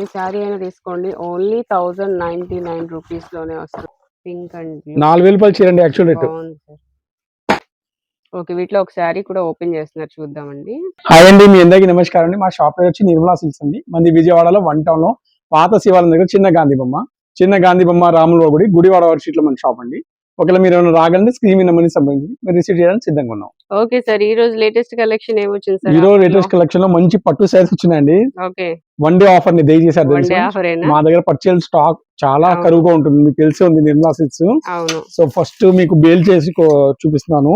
ఈ శారీ అయినా తీసుకోండి. ఓన్లీ థౌజండ్ నైన్టీ నైన్ రూపీస్లోనే వస్తుంది. పింక్ అండ్ నాలుగు వేలు రూపాయలు చీరండి యాక్చువల్ రేట్. బాగుంది సార్. ఓకే వీటిలో ఒక శారీ కూడా ఓపెన్ చేస్తున్నారు. చూద్దామండి. హాయ్ అండి మీ అందరికీ నమస్కారం అండి. మా షాప్ పేరు వచ్చి నిర్మలా సిల్క్స్ అండి. మంది విజయవాడలో వన్ టౌన్లో పాత శివాలయం దగ్గర చిన్న గాంధీ బొమ్మ. చిన్న గాంధీ బొమ్మ రాముల గుడి గుడివాడ వర్షిట్లో మన షాప్ అండి. ఒకవేళ మీరు ఏమైనా రాగలంటే స్క్రీన్ నెంబర్ని సంబంధించి మీరు రిసీవ్ చేయడానికి సిద్ధంగా ఉన్నాం. ఓకే సార్ ఈ రోజు లేటెస్ట్ కలెక్షన్ ఏమొచ్చింది సార్? ఈ రోజు లేటెస్ట్ కలెక్షన్లో మంచి పట్టు సైజ్ వచ్చినాయండి. ఓకే. వన్ డే ఆఫర్ని దయచేసారు మా దగ్గర పర్చేల్ స్టాక్ చాలా. కరువుగా ఉంటుంది. మీకు తెలిసి ఉంది నిర్మలా సిల్క్స్ సో ఫస్ట్ మీకు బేల్ చేసి చూపిస్తున్నాను.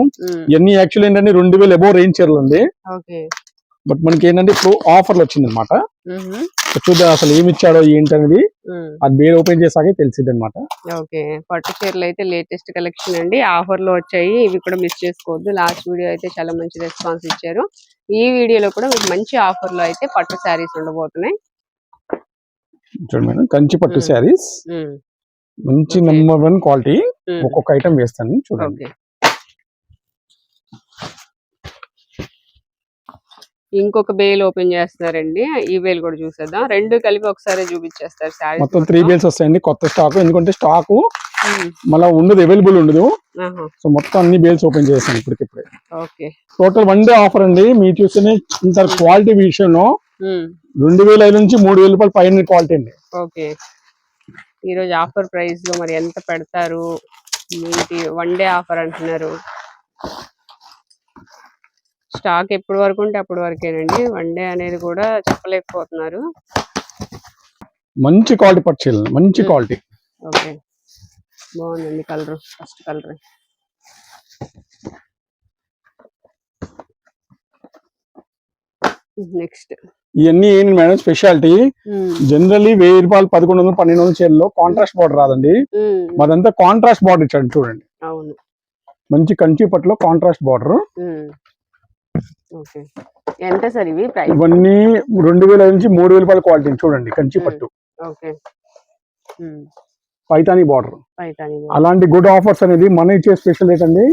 ఇవన్నీ యాక్చువల్ ఏంటంటే రెండు వేలు ఎబో రేంజ్ చీరలు అండి. బట్ మనకి ఏంటంటే ఇప్పుడు ఆఫర్లు వచ్చింది అనమాట చూద్దాం అసలు ఏమి ఇచ్చాడో ఏంటి అనేది ఉమ్, అది బేల్ ఓపెన్ చేసాకే తెలిసింది అనమాట ఓకే పట్టు చీరలు అయితే లేటెస్ట్ కలెక్షన్ అండి. ఆఫర్లో వచ్చాయి ఇవి కూడా మిస్ చేసుకోవద్దు. లాస్ట్ వీడియో అయితే చాలా మంచి రెస్పాన్స్ ఇచ్చారు. ఈ వీడియోలో కూడా మీకు మంచి ఆఫర్లో అయితే పట్టు శారీస్ ఉండబోతున్నాయి. చూడండి మేడం కంచి పట్టు. శారీస్. మంచి. నెంబర్ వన్ క్వాలిటీ ఒక్కొక్క ఐటమ్ వేస్తాను చూడండి. ఇంకొక బేల్ ఓపెన్ చేస్తున్నారండి. ఈ బేల్ కూడా చూసేద్దాం. రెండు కలిపి ఒకసారి చూపించేస్తారు శారీ మొత్తం త్రీ బేల్స్ వస్తాయండి. కొత్త స్టాక్ ఎందుకంటే స్టాక్ మళ్ళీ ఉండదు అవైలబుల్ ఉండదు. సో మొత్తం అన్ని బేల్స్ ఓపెన్ చేస్తాను ఇప్పటికిప్పుడే. Okay. Total one day offer అండి. మీరు చూస్తేనే ఇంత క్వాలిటీ విషయంలో రెండు వేల ఐదు నుంచి మూడు వేల రూపాయలు పైన క్వాలిటీ అండి. ఓకే. ఈరోజు ఆఫర్ ప్రైస్లో మరి ఎంత పెడతారు? వన్ డే ఆఫర్ అంటున్నారు. స్టాక్ ఎప్పటి వరకు ఉంటే అప్పటి వరకేనండి. వన్ డే అనేది కూడా చెప్పలేకపోతున్నారు. మంచి క్వాలిటీ పట్టుచీలు మంచి. క్వాలిటీ. ఓకే. బాగుందండి కలర్ ఫస్ట్ కలర్. నెక్స్ట్. ఇవన్నీ ఏంటి మేడం స్పెషాలిటీ. జనరల్లీ వెయ్యి రూపాయలు పదకొండు వందలు పన్నెండు వందల చీరలో కాంట్రాస్ట్ బార్డర్ రాదండి. మాదంతా కాంట్రాస్ట్ బార్డర్ ఇచ్చాడు చూడండి. అవును. మంచి కంచి పట్టులో కాంట్రాస్ట్ బార్డర్ ఎంత సార్ ఇవి ప్రైస్? ఇవన్నీ రెండు వేల నుంచి మూడు వేల రూపాయల క్వాలిటీ చూడండి కంచి. పట్టు. ఓకే. పైతాని బార్డర్. అలాంటి గుడ్ ఆఫర్స్ అనేది మన ఇచ్చే స్పెషల్ ఏంటండి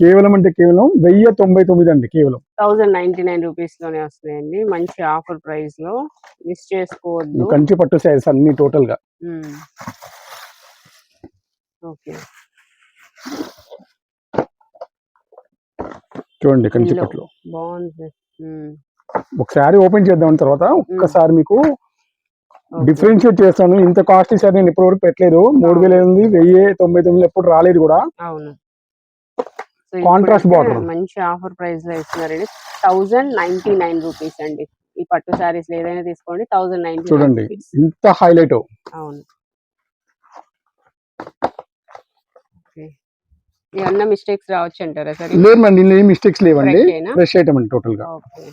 కేవలం అంటే కేవలం వెయ్యి తొంభై తొమ్మిది అండి కేవలం. థౌజండ్ నైన్టీ నైన్ రూపీస్లోనే వస్తాయండి మంచి ఆఫర్ ప్రైస్లో మిస్ చేసుకోవద్దు. కంచి పట్టు సైజ్ అన్ని టోటల్గా ఓకే. చూడండి కంచి Yellow. పట్టులో బాగుంది. ఒకసారి ఓపెన్ చేద్దాం తర్వాత ఒక్కసారి మీకు. డిఫరెన్షియేట్ చేస్తాను. ఇంత కాస్ట్లీ సార్ నేను ఇప్పటి వరకు పెట్టలేదు. మూడు వేల ఎనిమిది వెయ్యి తొంభై తొమ్మిది ఎప్పుడు రాలేదు కూడా. ఇప్పుడైతే border. మంచి ఆఫర్ ప్రైస్లో ఇస్తున్నారండి. థౌజండ్ నైన్టీ నైన్ రూపీస్ అండి. ఈ పట్టు శారీస్ ఏదైనా తీసుకోండి. థౌజండ్ నైన్టీ చూడండి. ఇంత హైలైట్ అవును. ఏమన్నా మిస్టేక్స్ రావచ్చు అంటారా సరే? లేదు మేడం దీనిలో ఏం మిస్టేక్స్ లేవండి? ఫ్రెష్ ఐటమ్ అండి టోటల్గా. ఓకే.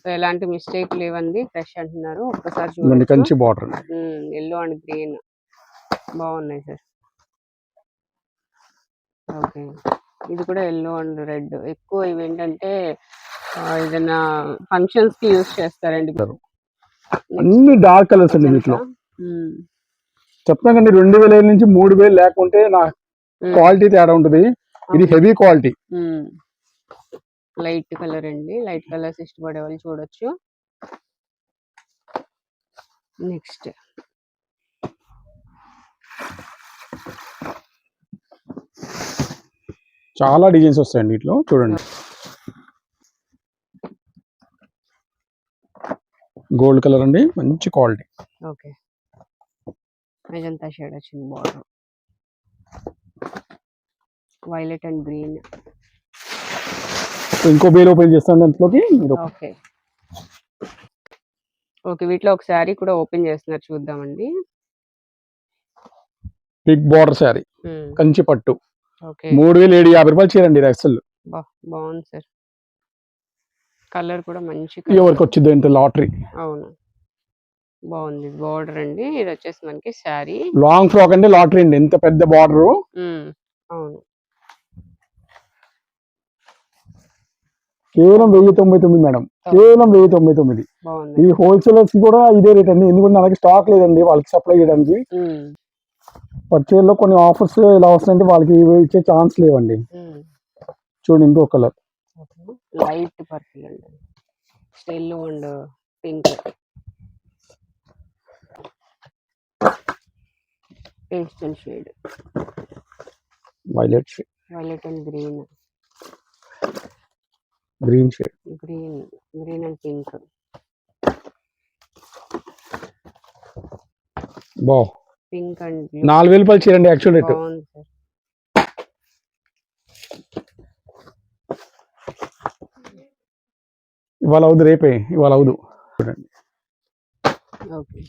సో ఎలాంటి మిస్టేక్ లేవండి ఫ్రెష్ అంటున్నారు. ఒక్కసారి చూడండి Kanchi border yellow and green బాగున్నాయి సార్. ఓకే. ఇది కూడా ఎల్లో అండ్ రెడ్ ఎక్కువ ఇవి ఏంటంటే ఏదైనా ఫంక్షన్స్కి యూస్ చేస్తారండి. అన్ని డార్క్ కలర్స్ అండి వీటిలో. చెప్తాను కండి రెండు వేల నుంచి మూడు వేలు లేకుంటే నా ఉమ్, క్వాలిటీ తేడా ఉంటుంది. ఇది హెవీ క్వాలిటీ. లైట్ కలర్ అండి. లైట్ కలర్స్ ఇష్టపడే వాళ్ళు చూడొచ్చు. నెక్స్ట్. చాలా డిజైన్స్ వస్తాయండి వీటిలో. చూడండి. గోల్డ్ కలర్ అండి. మంచి క్వాలిటీ. ఓకే. మెజంతా షేడ్ వచ్చింది బార్డర్ వైలెట్ అండ్ గ్రీన్. ఇంకో బేల్ ఓపెన్ చేస్తాను దాంట్లోకి ఓకే. ఓకే. వీటిలో ఒక శారీ కూడా ఓపెన్ చేస్తున్నారు చూద్దామండి. బిగ్ బార్డర్ శారీ కంచి పట్టు. ఓకే. మూడు వేలు ఏడు యాభై రూపాయలు చీరండి ఇది అసలు బాగుంది సార్. కలర్ కూడా మంచి ఎవరికి వచ్చిందో ఇంత లాటరీ. అవును. బాగుంది బార్డర్ అండి. ఇది వచ్చేసి మనకి శారీ. లాంగ్ ఫ్రాక్ అంటే లాటరీ అండి. ఎంత పెద్ద బార్డర్. అవును. కేవలం వెయ్యి తొంభై తొమ్మిది మేడం. కేవలం వెయ్యి తొంభై తొమ్మిది. ఈ హోల్సేలర్స్ కూడా ఇదే రేట్ అండి. ఎందుకంటే నాకు స్టాక్ లేదండి వాళ్ళకి సప్లై చేయడానికి. పర్చేల్లో కొన్ని ఆఫర్స్ ఎలా వస్తాయంటే వాళ్ళకి ఇచ్చే ఛాన్స్ లేవండి. చూడండి ఇంకో కలర్. లైట్ పర్పుల్ అండి. Pastel shade. Violet shade violet and green. Green shade. Green green and pink. బా పింక్ అండ్ నాలుగు వేలు రూపాయలు చీర అండి యాక్చువల్ రేట్ బాగుంది సార్. ఇవాళ అవుదు రేపే. ఇవాళ అవుదు. ఓకే.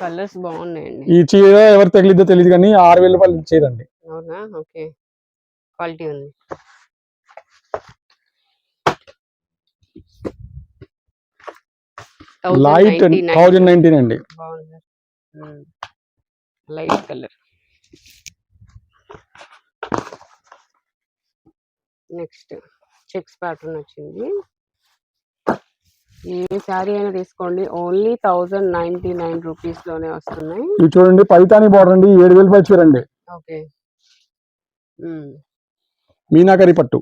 కలర్స్ బాగున్నాయండి. ఈ చీర ఎవరు తగిలిద్దో తెలియదు కానీ ఆరు వేల రూపాయలు చీర అండి అవునా? ఓకే. క్వాలిటీ ఉంది. లైట్ థౌజండ్ నైన్టీన్ అండి. Light colour next checks pattern వచ్చింది. ఏ శారీ అయినా తీసుకోండి. ఓన్లీ థౌజండ్ నైన్టీ నైన్ రూపీస్లోనే వస్తున్నాయి. ఇది చూడండి పైతాని బార్డర్ అండి. ఏడు వేల చీర అండి. ఓకే. మీనాకరి పట్టు.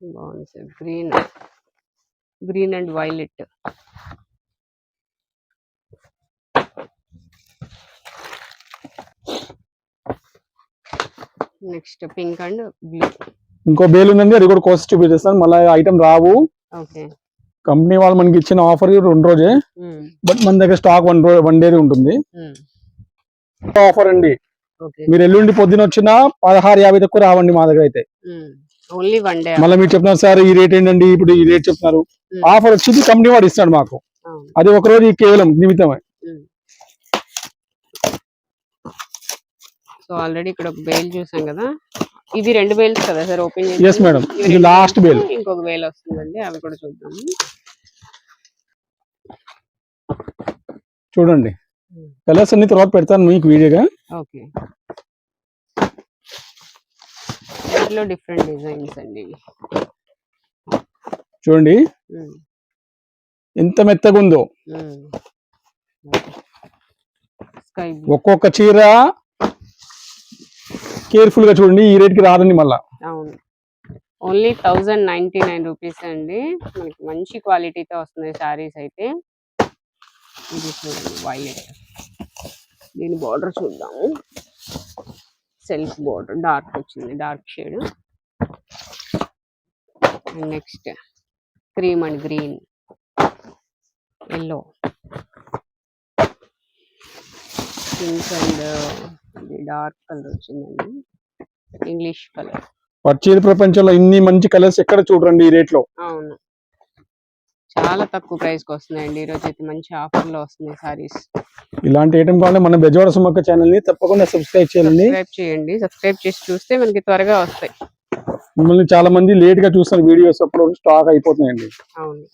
బాగుంది sir. Green green and violet. Next pink and blue. ఇంకో బేల్ ఉందండి అది కూడా కోస్ట్ చూపిస్తాను. మళ్ళీ ఐటమ్ రావు. ఓకే. కంపెనీ వాళ్ళు మనకి ఇచ్చిన ఆఫర్ రెండు రోజే బట్ మన దగ్గర స్టాక్ వన్ రోజు వన్ డేది ఉంటుంది. ఆఫర్ అండి. ఓకే. మీరు ఎల్లుండి పొద్దున వచ్చినా పదహారు యాభై తక్కువ రావండి మా దగ్గర అయితే. ఓన్లీ వన్ డే మళ్ళీ మీరు చెప్తున్నారు సార్ ఈ రేట్ ఏంటండి? ఇప్పుడు ఈ రేట్ చెప్తున్నారు. ఆఫర్ వచ్చింది కంపెనీ వాడు ఇస్తాడు మాకు. అది ఒక రోజు కేవలం నిమిత్తమే. సో ఆల్రెడీ ఇక్కడ ఒక బేల్ చూసాం కదా. ఇవి రెండు బేల్స్ కదా సార్ ఓపెన్ Yes, madam. ఇది last bale. ఇంకొక బేల్ వస్తుందండి అవి కూడా చూద్దాము చూడండి. కలర్స్ అన్ని తర్వాత పెడతాను మీకు వీడియోగా. ఓకే. వీటిలో డిఫరెంట్ డిజైన్స్ అండి చూడండి. ఎంత మెత్తగా ఉందో ఒక్కొక్క చీర కేర్ఫుల్గా చూడండి ఈ రేట్కి రాదండి మళ్ళా. అవును. Only thousand ninety nine rupees అండి. మనకి మంచి క్వాలిటీతో వస్తుంది శారీస్ అయితే. ఇది చూడండి వైలెట్. దీని బార్డర్ చూద్దాము. సెల్ఫ్ బార్డర్ డార్క్ వచ్చింది dark shade. Next cream and green yellow. Pink and dark colour వచ్చిందండి. English colour. పచ్చి ప్రపంచంలో ఇన్ని మంచి కలర్స్ ఎక్కడ చూడండి ఈ రేట్లో అవును. చాలా తక్కువ ప్రైస్కి వస్తున్నాయండి ఈరోజు అయితే మంచి ఆఫర్లో వస్తున్నాయి సారీస్. ఇలాంటి ఐటమ్ కావాలంటే మన బెజవాడ సుమక్క ఛానల్ని తప్పకుండా సబ్స్క్రైబ్ చేయండి. సబ్స్క్రైబ్ చేయండి. సబ్స్క్రైబ్ చేసి చూస్తే మనకి త్వరగా వస్తాయి. మిమ్మల్ని చాలా మంది లేట్గా చూస్తున్న వీడియోస్ అప్పుడు స్టాక్ అయిపోతున్నాయండి. అవును.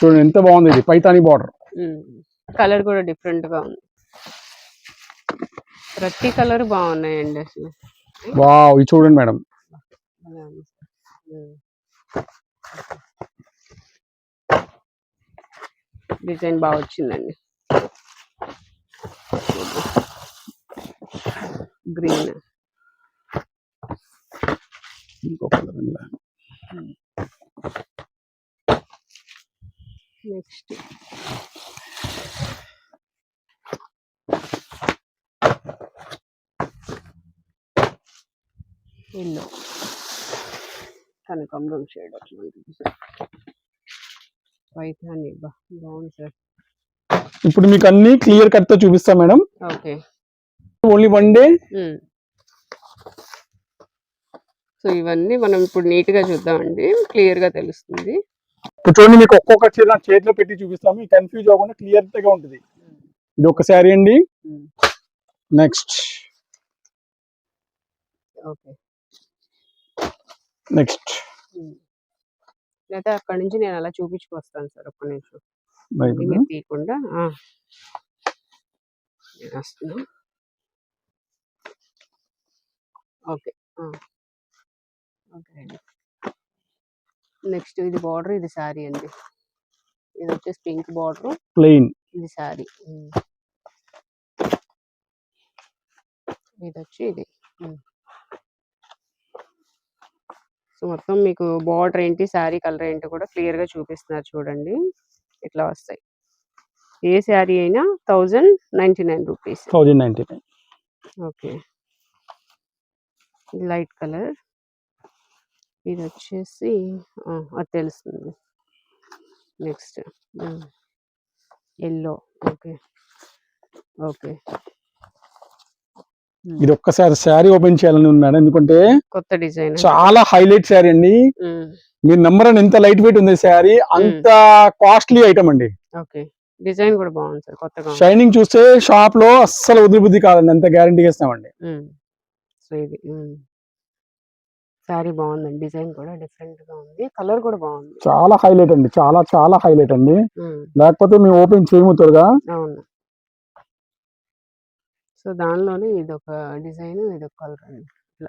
చూడండి ఎంత బాగుంది ఇది. పైతాని బార్డర్. కలర్ కూడా డిఫరెంట్గా ఉంది. ప్రతి కలర్ బాగున్నాయండి అసలు. వావ్ ఇది చూడండి మేడం. డిజైన్ బాగా వచ్చిందండి. గ్రీన్. ఇంకో colour ఉంది. నెక్స్ట్ ఎల్లో కనకాంబరం షేడ్ అట్లా ఉంటుంది సార్ పైథాని బా బాగుంది సార్. ఇప్పుడు మీకు అన్ని క్లియర్ కట్తో చూపిస్తా madam. Okay. Only one day so ఇవన్నీ మనం ఇప్పుడు నీట్గా చూద్దామండి. క్లియర్గా తెలుస్తుంది. ఇప్పుడు చూడండి మీకు ఒక్కొక్క చీర నా చేతిలో పెట్టి చూపిస్తాము. కన్ఫ్యూజ్ అవ్వకుండా క్లియర్గా ఉంటుంది. ఇది ఒక శారీ అండి. Next okay. నెక్స్ట్. లేదా అక్కడి నుంచి నేను అలా చూపించుకొస్తాను సార్ ఒక్క నిమిషం. మీరు తీయకుండా. నేను వస్తున్నా. ఓకే. ఓకే అండి. నెక్స్ట్ ఇది బార్డర్ ఇది శారీ అండి. ఇది వచ్చేసి పింక్ బార్డర్. ప్లెయిన్. ఇది శారీ ఇది వచ్చి ఇది. సో మొత్తం మీకు బార్డర్ ఏంటి శారీ కలర్ ఏంటి కూడా క్లియర్గా చూపిస్తున్నారు చూడండి. ఇట్లా వస్తాయి. ఏ శారీ అయినా thousand ninety nine rupees. Thousand ninety nine. Okay. Light colour. ఇది వచ్చేసి అది తెలుస్తుంది. Next yellow. ఓకే. ఓకే. ఇది ఒక్కసారి శారీ ఓపెన్ చేయాలని ఉంది మేడం ఎందుకంటే కొత్త డిజైన్. చాలా హైలైట్ శారీ అండి. మీరు నెంబర్ అని ఎంత లైట్ వెయిట్ ఉంది శారీ? అంత కాస్ట్లీ ఐటమ్ అండి. డిజైన్ కూడా బాగుంది సార్ కొత్తగా. షైనింగ్ చూస్తే షాప్లో అస్సలు వదిలి బుద్ధి కాదండి. అంత గ్యారంటీగా ఇస్తామండి. సో ఇది శారీ బాగుందండి. డిజైన్ కూడా డిఫరెంట్గా ఉంది. కలర్ కూడా బాగుంది. చాలా హైలైట్ అండి. చాలా చాలా హైలైట్ అండి. లేకపోతే మేము ఓపెన్ చేయము త్వరగా. అవును. సో దానిలోనే ఇది ఒక డిజైన్ ఇది ఒక కలర్ అండి. ఇట్లా.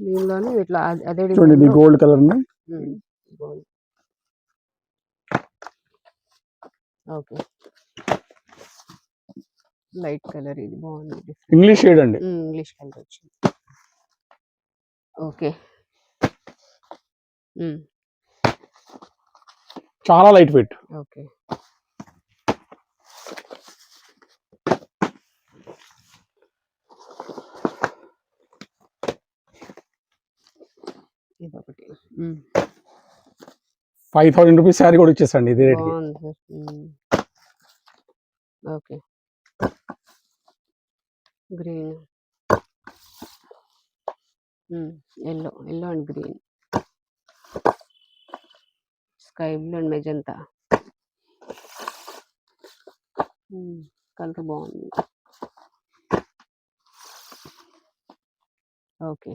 దీనిలోనే ఇట్లా అద- చూడండి gold colour okay. Light colour ఇది బాగుంది ఇంగ్లీష్ షేడ్ అండి. ఇంగ్లీష్ కలర్ వచ్చింది. ఓకే. చాలా లైట్ వెయిట్. ఓకే. ఇదొకటి. ఫైవ్ థౌసండ్ రూపీస్ శారీ కూడా ఇచ్చేసండి ఇది rate. Okay. Green. Yellow. Yellow and green. Sky blue and magenta. Colour బాగుంది. ఓకే.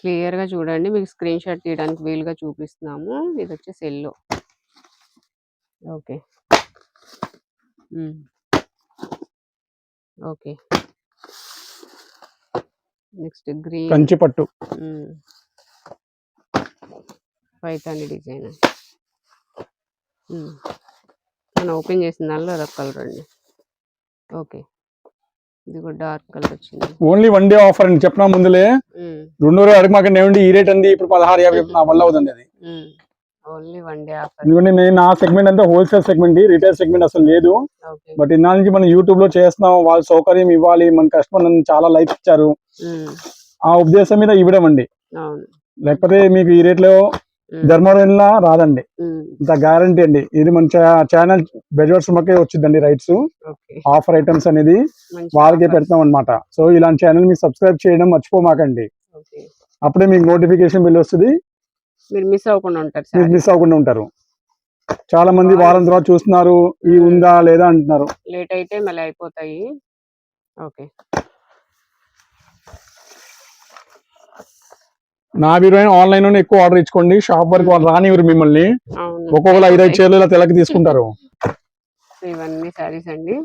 క్లియర్గా చూడండి. మీకు స్క్రీన్ షాట్ తీయడానికి వీలుగా చూపిస్తున్నాము. ఇది వచ్చేసి yellow okay. Okay. Next green. Kanchi పట్టు పైతాని డిజైన్ మనం ఓపెన్ చేసిన దానిలో అదొక కలర్ అండి. ఓకే. ఇది కూడా డార్క్ కలర్ వచ్చింది. ఓన్లీ వన్ డే ఆఫర్ అండి చెప్పిన ముందులే. రెండు రోజులు అడగమాకండి ఏమండి ఈ రేట్ అండి ఇప్పుడు పదహారు యాభై నా వల్ల అవుతుంది అది. Only one day offer. ఎందుకంటే నేను నా సెగ్మెంట్ అంతా హోల్సేల్ సెగ్మెంట్ రిటైల్ సెగ్మెంట్ అసలు లేదు. బట్ ఇన్నాళ్ళ నుంచి మనం యూట్యూబ్లో చేస్తున్నాం వాళ్ళ సౌకర్యం ఇవ్వాలి మన కస్టమర్ చాలా లైక్ ఇచ్చారు. ఆ ఉద్దేశం మీద ఇవ్వడం అండి. లేకపోతే మీకు ఈ రేట్లో ఉమ్, ధర్మవరం వెళ్ళినా రాదండి. ఇంత గ్యారంటీ అండి. ఇది మన ఛానల్ బెజవర్స్ మకే వచ్చిందండి రైట్స్ ఆఫర్ ఐటమ్స్ అనేది వాళ్ళకే. పెడతాం అనమాట సో ఇలాంటి ఛానల్ మీరు సబ్స్క్రైబ్ చేయడం మర్చిపోమాకండి. అప్పుడే మీకు నోటిఫికేషన్ బిల్ వస్తుంది. మీరు మిస్ అవ్వకుండా ఉంటారు మిస్ అవ్వకుండా ఉంటారు. చాలా మంది వారం తర్వాత చూస్తున్నారు ఈ ఉందా లేదా అంటున్నారు. లేట్ అయితే మళ్ళీ అయిపోతాయి. ఓకే. నా హీరోయిన్ ఆన్లైన్లోనే ఎక్కువ ఆర్డర్ ఇచ్చుకోండి. షాప్ వరకు వాళ్ళు రానివ్వరు మిమ్మల్ని. అవును. ఒక్కొక్కరు ఐదు ఐదు చీరలు ఇలా తెలకి తీసుకుంటారు. ఇవన్నీ శారీస్ అండి.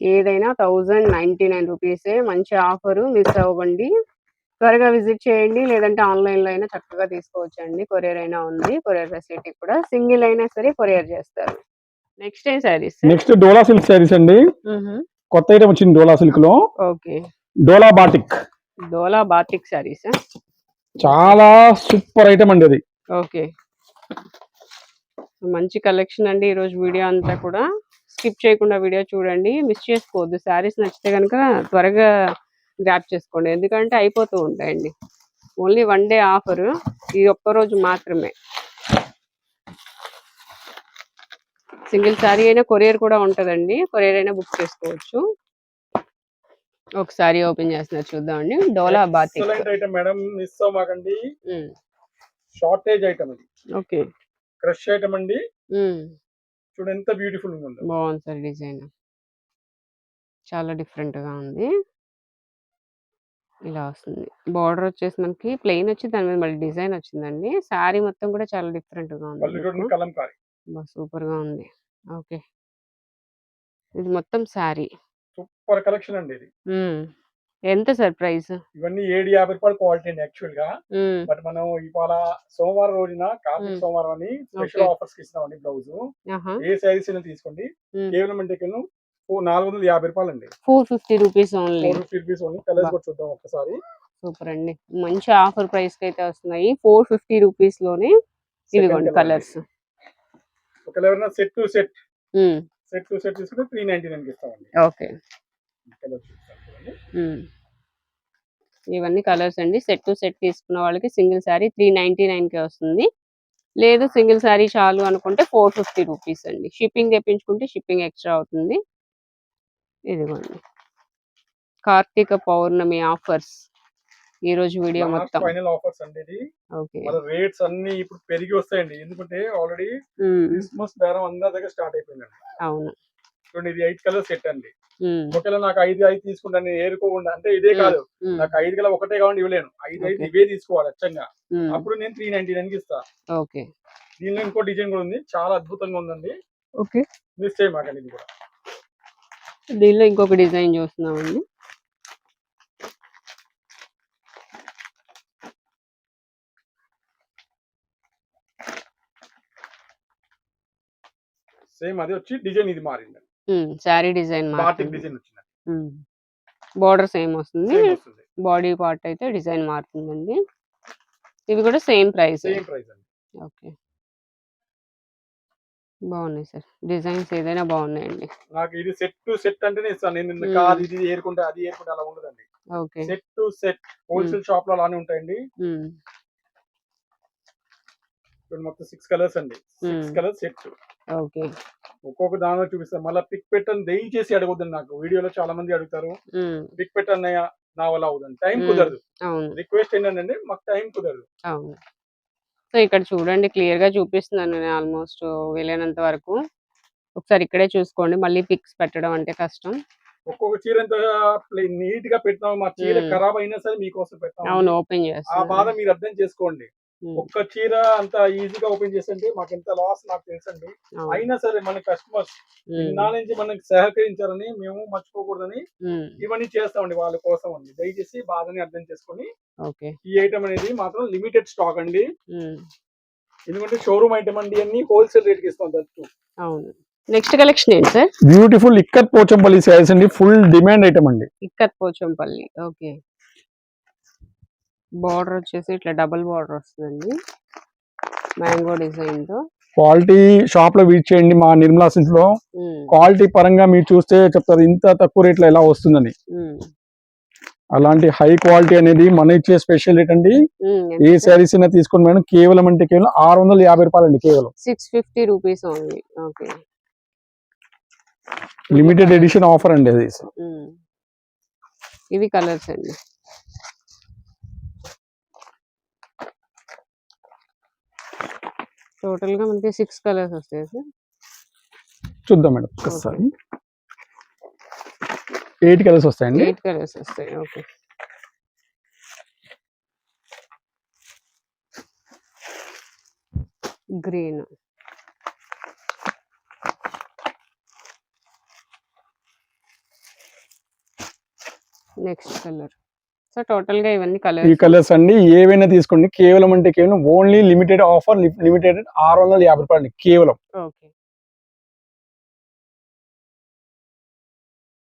ఏదైనా థౌజండ్ నైన్టీ నైన్ రూపీసే మంచి ఆఫర్ మిస్ అవ్వండి. త్వరగా విజిట్ చేయండి. లేదంటే ఆన్లైన్లో అయినా చక్కగా తీసుకోవచ్చండి. కొరియర్ అయినా ఉంది. కొరియర్ ఫెసిలిటీ కూడా సింగిల్ అయినా సరే కొరియర్ చేస్తారు. నెక్స్ట్ ఏం saris next Dola silk saris అండి. కొత్త ఐటమ్ వచ్చింది డోలా సిల్క్లో. Okay. Dola batik Dola batik saris? చాలా సూపర్ ఐటమ్ అండి అది. ఓకే. మంచి కలెక్షన్ అండి ఈరోజు వీడియో అంతా కూడా. స్కిప్ చేయకుండా వీడియో చూడండి. మిస్ చేసుకోవద్దు. శారీస్ నచ్చితే కనుక త్వరగా గ్రాప్ చేసుకోండి. ఎందుకంటే అయిపోతూ ఉంటాయండి. Only one day offer. ఈ ఒక్క రోజు మాత్రమే. సింగిల్ శారీ అయినా కొరియర్ కూడా ఉంటుందండి. కొరియర్ అయినా బుక్ చేసుకోవచ్చు. ఒక సారీ ఓపెన్ చేస్తున్నారు చూద్దామండి Dola batik item madam miss అవ్వకండి. షార్టేజ్ ఐటమ్ ఇది ఓకే. క్రష్ ఐటమ్ అండి. చూడు ఎంత బ్యూటిఫుల్ ఉందో. బాగుంది సార్ డిజైన్. చాలా different గా ఉంది. ఇలా వస్తుంది. బార్డర్ వచ్చేసి మనకి ప్లెయిన్ వచ్చి దాని మీద మళ్ళీ డిజైన్ వచ్చిందండి. శారీ మొత్తం కూడా చాలా different గా ఉంది సూపర్గా ఉంది. ఓకే. ఇది మొత్తం శారీ సూపర్ కలెక్షన్ అండి ఇది. ఎంత సార్ ప్రైస్? ఇవన్నీ ఏడు యాభై రూపాయలు క్వాలిటీ అండి యాక్చువల్గా బట్ మనం ఇవాళ సోమవారం రోజున కార్తీక. సోమవారం అని స్పెషల్. ఆఫర్స్కి ఇస్తున్నామండి బ్లౌజ్. ఏ సైజ్ అయినా తీసుకోండి. కేవలం అంటే నాలుగు వందల యాభై రూపాయలు అండి four fifty rupees only. Four fifty rupees only. Colours. కూడా చూద్దాం ఒక్కసారి సూపర్ అండి. మంచి ఆఫర్ ప్రైస్కి అయితే వస్తున్నాయి. ఫోర్ ఫిఫ్టీ రూపీస్లోనే ఇదిగోండి కలర్స్. ఒకవేళ set to set set to set తీసుకుంటే త్రీ నైన్టీ నైన్ ఇస్తామండి. ఓకే. ఇవన్నీ కలర్స్ అండి. సెట్ టు సెట్ తీసుకున్న వాళ్ళకి సింగిల్ శారీ త్రీ నైన్టీ నైన్కి వస్తుంది. లేదు సింగిల్ శారీ చాలు అనుకుంటే ఫోర్ ఫిఫ్టీ రూపీస్ అండి. షిప్పింగ్ తెప్పించుకుంటే షిప్పింగ్ ఎక్స్ట్రా అవుతుంది. ఇదిగోండి. కార్తీక పౌర్ణమి ఆఫర్స్ ఈ రోజు వీడియో మొత్తం. ఫైనల్ ఆఫర్స్ అండి ఇది. ఓకే. మన రేట్స్ అన్ని ఇప్పుడు పెరిగి వస్తాయండి. ఎందుకంటే ఆల్రెడీ క్రిస్మస్ బేరం అందరి దగ్గర స్టార్ట్ అయిపోయిందండి. అవును. చూడండి ఇది ఎయిట్ కలర్ సెట్ అండి. ఒకవేళ నాకు ఐదు ఐదు తీసుకుంటాను నేను ఏరుకోకుండా అంటే ఇదే. కాదు. నాకు ఐదు గల ఒకటే కావాలి ఇవ్వలేను. ఐదు ఐదు. ఇవే తీసుకోవాలి అచ్చంగా. అప్పుడు నేను త్రీ నైన్టీ నైన్ ఇస్తా. ఓకే. దీనిలో ఇంకో డిజైన్ కూడా ఉంది. చాలా అద్భుతంగా ఉందండి. ఓకే. మిస్ చేయమాకండి ఇది కూడా. దీనిలో ఇంకొక డిజైన్ చూస్తున్నామండి. సేమ్ అది వచ్చి డిజైన్ ఇది మారింది. శారీ డిజైన్ బాటిక్ డిజైన్ వచ్చింది బార్డర్ సేమ్ వస్తుంది. బాడీ పార్ట్ అయితే డిజైన్ మారుతుందండి. ఇవి కూడా సేమ్ ప్రైస్ సేమ్ ప్రైస్ అండి. ఓకే. బాగున్నాయి సార్. డిజైన్స్ ఏదైనా బాగున్నాయండి. నాకు ఇది సెట్ టు సెట్ అంటేనే ఇస్తాను నేను. కాదు ఇది ఏరుకుంటే అది ఏరుకుంటే అలా ఉండదండి. Okay. Set to set wholesale షాప్లో అలానే ఉంటాయండి. ఇప్పుడు మొత్తం సిక్స్ కలర్స్ అండి. సిక్స్. కలర్స్ సెట్ ఓకే ఒక్కొక్క దానిలో చూపిస్తాను. మళ్ళీ పిక్ పెట్టని దయచేసి అడగొద్దండి నాకు. వీడియోలో చాలా మంది అడుగుతారు. పిక్ పెట్టన్నయ్య నా వల్ల అవుతుంది టైం మ్మ్. కుదరదు. అవును. రిక్వెస్ట్ ఏంటంటే మాకు టైం కుదరదు. అవును. సో ఇక్కడ చూడండి క్లియర్గా చూపిస్తున్నాను నేను ఆల్మోస్ట్ వీలైనంత వరకు. ఒకసారి ఇక్కడే చూసుకోండి. మళ్ళీ పిక్స్ పెట్టడం అంటే కష్టం. ఒక్కొక్క చీర ఎంత నీట్గా పెట్టినాము మా చీర మ్మ్. ఖరాబ్ అయినా సరే మీకోసం అవును పెట్టాము ఓపెన్ ఆ బాధ మీరు అర్థం చేసుకోండి. ఒక్క చీర అంత ఈజీగా ఓపెన్ చేసండి మాకు ఎంత లాస్ నాకు తెలుసండి. అయినా సరే మన కస్టమర్స్. ఇన్నాళ్ళ నుంచి మనకి సహకరించారని మేము మర్చిపోకూడదని. ఇవన్నీ చేస్తామండి వాళ్ళ కోసం అండి. దయచేసి బాధని అర్థం చేసుకొని ఓకే. ఈ ఐటమ్ అనేది మాత్రం లిమిటెడ్ స్టాక్ అండి. ఎందుకంటే షోరూమ్ ఐటమ్ అండి అన్ని హోల్సేల్ రేట్కి ఇస్తాం దట్టు అవును. నెక్స్ట్ కలెక్షన్ ఏంటి sir beautiful ikat Pochampally saris అండి. ఫుల్ డిమాండ్ ఐటమ్ అండి. ఇక్కత్ పోచంపల్లి. ఓకే. బార్డర్ వచ్చేసి ఇట్లా డబుల్ బార్డర్ వస్తుందండి. మ్యాంగో డిజైన్తో క్వాలిటీ షాప్లో విజిట్ చేయండి మా నిర్మలా సిల్క్స్లో. క్వాలిటీ పరంగా మీరు చూస్తే చెప్తారు ఇంత తక్కువ రేట్లో ఎలా వస్తుందని. అలాంటి హై క్వాలిటీ అనేది మన ఇచ్చే స్పెషల్ రేట్ అండి. ఏ శారీస్ అయినా తీసుకుని మేడం. కేవలం అంటే కేవలం ఆరు వందల యాభై రూపాయలు అండి కేవలం. Six fifty rupees limited edition offer అండి అది. ఇవి కలర్స్ అండి. టోటల్గా మనకి సిక్స్ కలర్స్ వస్తాయి సార్? చూద్దాం మేడం ఒకసారి ఎయిట్ కలర్స్ వస్తాయండి? ఎయిట్ కలర్స్ వస్తాయి. Okay. Green. Next colour. So టోటల్గా ఇవన్నీ ఈ కలర్స్. కలర్స్ అండి ఏవైనా తీసుకోండి. కేవలం అంటే కేవలం ఓన్లీ లిమిటెడ్ ఆఫర్ లిమిటెడ్ ఆరు వందల యాభై రూపాయలు కేవలం. ఓకే.